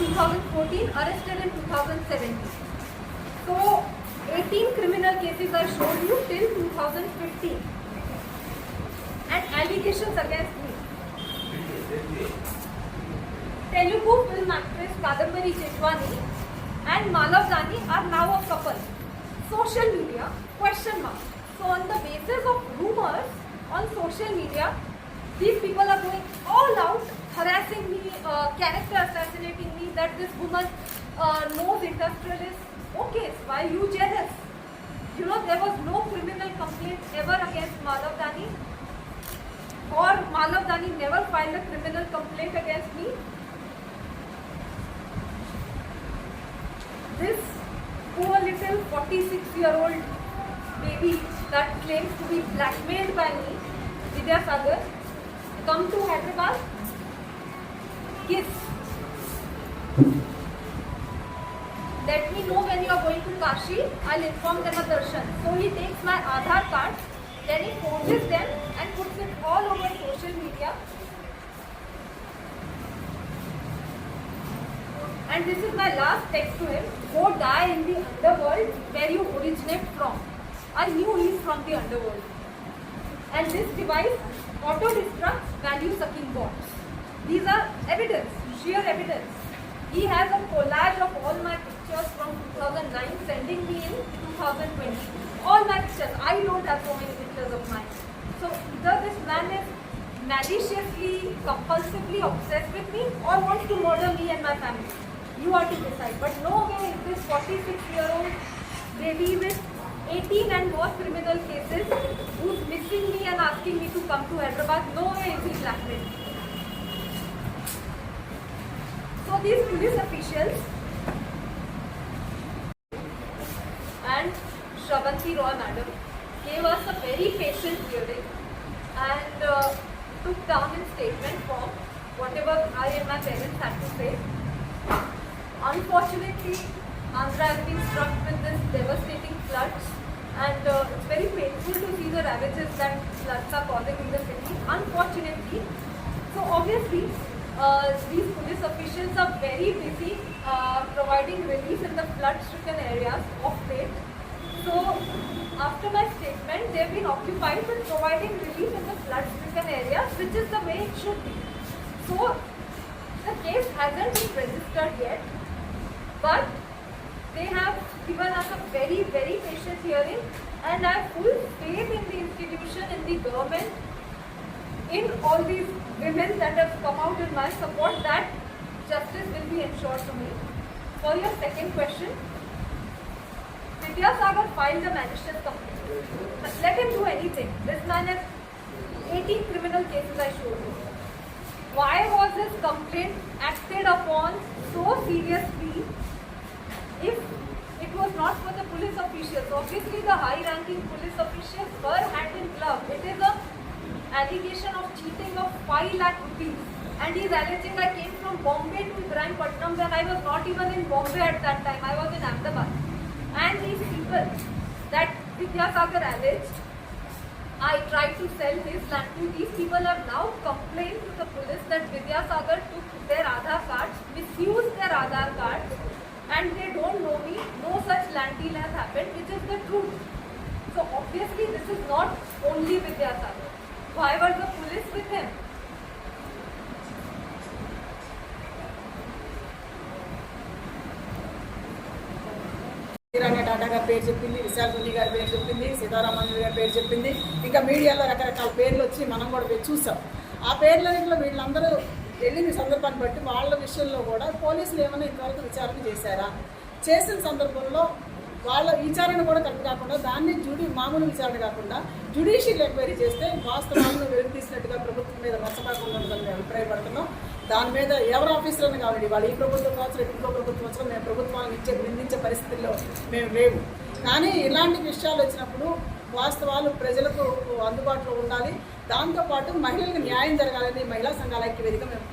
2014, arrested in 2017. So 18 criminal cases I showed you till 2015 and allegations against me. Telugu film actress Kadambari Jethwani and Malav Dani are now a couple. Social media, question mark. So on the basis of rumors on social media, these people are going all out, harassing me, uh, character assassinating me, that this woman uh, knows industrialists. Okay, why you jealous? You know, there was no criminal complaint ever against Malav Dani or Malav Dani never filed a criminal complaint against me. This poor little 46 year old baby that claims to be blackmailed by me, Vidya Sagar, come to Hyderabad, kiss. Let me know when you are going to Kashi, I'll inform them a darshan. So he takes my Aadhaar card, then he forges them and puts it all over social media. And this is my last text to him. Go die in the underworld where you originate from. I knew he's from the underworld. And this device auto destructs value sucking bots. These are evidence, sheer evidence. He has a collage of all my pictures from 2009 sending me in 2020. All my pictures. I don't have so many pictures of mine. So either this man is maliciously, compulsively obsessed with me or wants to murder me and my family. You are to decide. But no way is this 46 year old baby with 18 and more criminal cases who's missing me and asking me to come to Hyderabad. No way is he blackmailed. So these police officials and Shravanti Roy madam gave us a very patient hearing and uh, took down in statement form whatever I and my parents had to say. Unfortunately, Andhra has been struck with this devastating floods and uh, it's very painful to see the ravages that floods are causing in the city. Unfortunately, so obviously, uh, these police officials are very busy uh, providing relief in the flood-stricken areas of late. So, after my statement, they've been occupied with providing relief in the flood-stricken areas, which is the way it should be. So, the case hasn't been registered yet, but they have given us a very, very patient hearing, and I have full faith in the institution, in the government, in all these women that have come out in my support that justice will be ensured to me. For your second question, Vidya Sagar filed a malicious complaint. Let him do anything. This man has 18 criminal cases I showed you. Why was his complaint acted upon so seriously if it was not for the police officials? Obviously, the high-ranking police officials were hand in glove. It is a allegation of cheating of 5 lakh rupees. And he is alleging I came from Bombay to Ibrahimpatnam when I was not even in Bombay at that time. I was in Ahmedabad. And these people that Vidya Sagar alleged, I tried to sell his land to. These people have now complained to the police that Vidya Sagar took their Aadhaar cards, misused their Aadhaar cards, and they don't know me. No such land deal has happened, which is the truth. So obviously, this is not only Vidya Sagar. Why were the police with him? కిరాణా టాటా గారి పేరు చెప్పింది విశాల్ రెడ్డి గారి పేరు చెప్పింది సీతారామన్ గారి పేరు చెప్పింది. ఇంకా మీడియాలో రకరకాల పేర్లు వచ్చి మనం కూడా చూసాం. ఆ పేర్లలో వీళ్ళందరూ వెళ్ళిన సందర్భాన్ని బట్టి వాళ్ళ విషయంలో కూడా పోలీసులు ఏమైనా ఇంతవరకు విచారణ చేశారా? చేసిన సందర్భంలో వాళ్ళ విచారణ కూడా కరెక్ట్ కాకుండా దాన్ని జుడి మామూలు విచారణ కాకుండా జ్యుడిషియల్ ఎంక్వైరీ చేస్తే వాస్తవాలను వెలుగుతీసినట్టుగా ప్రభుత్వం మీద మచ్చకాకుండా ఉందని మేము అభిప్రాయపడుతున్నాం. దాని మీద ఎవరు ఆఫీసర్ని కావండి వాళ్ళు ఈ ప్రభుత్వం కావచ్చు ఇంకో ప్రభుత్వం వచ్చినా మేము ప్రభుత్వాలను ఇచ్చే నిందించే పరిస్థితుల్లో మేము లేవు. కానీ ఇలాంటి విషయాలు వచ్చినప్పుడు వాస్తవాలు ప్రజలకు అందుబాటులో ఉండాలి. దాంతోపాటు మహిళలకు న్యాయం జరగాలని మహిళా సంఘాల ఐక్య వేదిక మేము